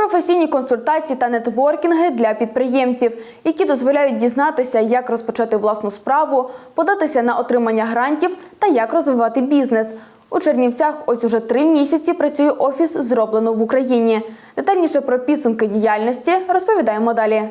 професійні консультації та нетворкінги для підприємців, які дозволяють дізнатися, як розпочати власну справу, податися на отримання грантів та як розвивати бізнес. У Чернівцях ось уже три місяці працює офіс зроблено в Україні. Детальніше про підсумки діяльності розповідаємо далі.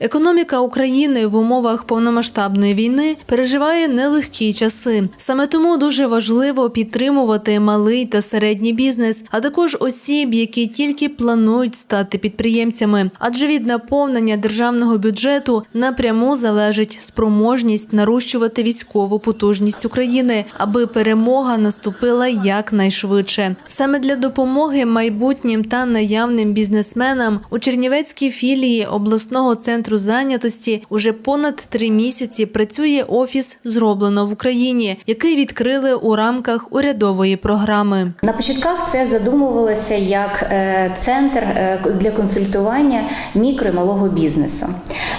Економіка України в умовах повномасштабної війни переживає нелегкі часи. Саме тому дуже важливо підтримувати малий та середній бізнес, а також осіб, які тільки планують стати підприємцями. Адже від наповнення державного бюджету напряму залежить спроможність нарощувати військову потужність України, аби перемога наступила якнайшвидше. Саме для допомоги майбутнім та наявним бізнесменам у Чернівецькій філії обласного центру зайнятості уже понад три місяці працює офіс зроблено в Україні, який відкрили у рамках урядової програми. На початках це задумувалося як е, центр е, для консультування мікро і малого бізнесу.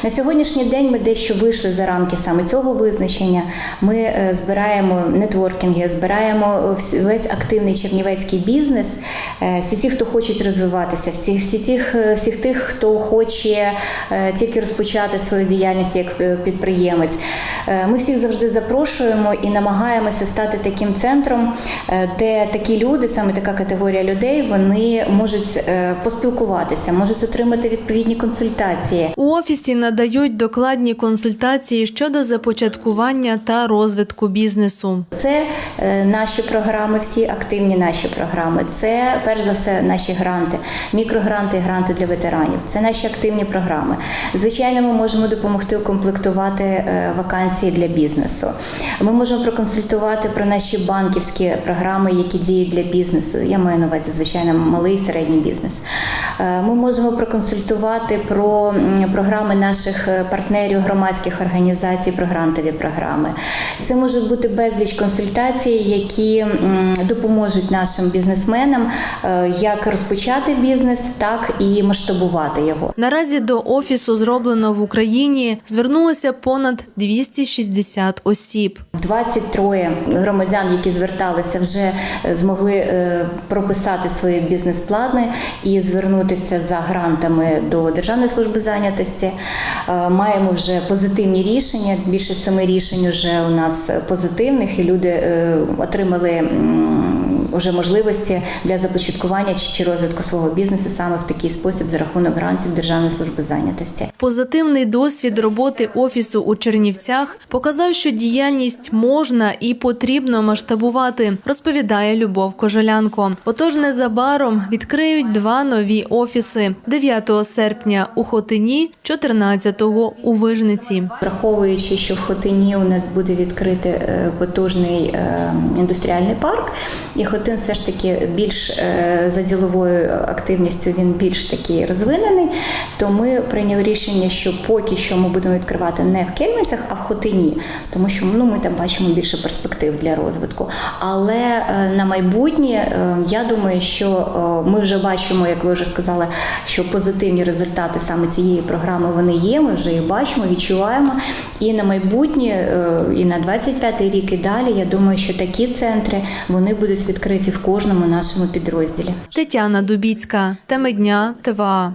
На сьогоднішній день ми дещо вийшли за рамки саме цього визначення. Ми е, збираємо нетворкінги, збираємо вс- весь активний чернівецький бізнес, е, всі ті, хто хочуть розвиватися, всі, всі тих, е, всіх тих, хто хоче е, тільки розпочати свою діяльність як е, підприємець. Е, Ми всіх завжди запрошуємо і намагаємося стати таким центром, е, де такі люди, саме така категорія людей, вони можуть е, поспілкуватися, можуть отримати відповідні консультації. У офісі надають докладні консультації щодо започаткування та розвитку бізнесу. Це е, наші програми, всі активні наші програми. Це перш за все наші гранти, мікрогранти гранти для ветеранів. Це наші активні програми. Звичайно, ми можемо допомогти укомплектувати е, вакансії для бізнесу. Ми можемо проконсультувати про наші банківські програми, які діють для бізнесу. Я маю на увазі, звичайно, малий і середній бізнес. Е, Ми можемо проконсультувати про програми наших е, партнерів громадських організацій, про грантові програми. Це може бути безліч консультацій, які допоможуть нашим бізнесменам е, як розпочати бізнес, так і масштабувати його. Наразі до офісу зроблено в Україні звернулося понад 260 осіб. 23 громадян, які зверталися, вже змогли прописати свої бізнес-плани і звернутися за грантами до Державної служби зайнятості. Е, Маємо вже позитивні рішення. Більше семи рішень вже у нас позитивних, і люди е, отримали м, вже можливості для започаткування чи розвитку свого бізнесу саме в такий спосіб за рахунок грантів Державної служби зайнятості. Позитивний досвід роботи офісу у Чернівцях показав, що діяльність можна і потрібно масштабувати, розповідає Любов Кожолянко. Отож, незабаром відкриють два нові офіси 9 серпня у Хотині, 14-го у Вижниці. Враховуючи, що в Хотині у нас буде відкритий е, потужний е, індустріальний парк, і Хотин все ж таки більш е, за діловою активністю він більш такий розвинений, то ми прийняли рішення, що поки що ми будемо відкривати не в Кельмицях, а в Хотині, тому що ну, ми там бачимо більше перспектив для розвитку. Але е, на майбутнє е, я думаю, що ми вже бачимо, як ви вже сказали, що позитивні результати саме цієї програми вони є. Ми вже їх бачимо, відчуваємо. І на майбутнє, е, і на 25-й рік і далі, я думаю, що такі центри вони будуть відкриті в кожному нашому підрозділі. Тетяна Дубіцька, теми дня, ТВА.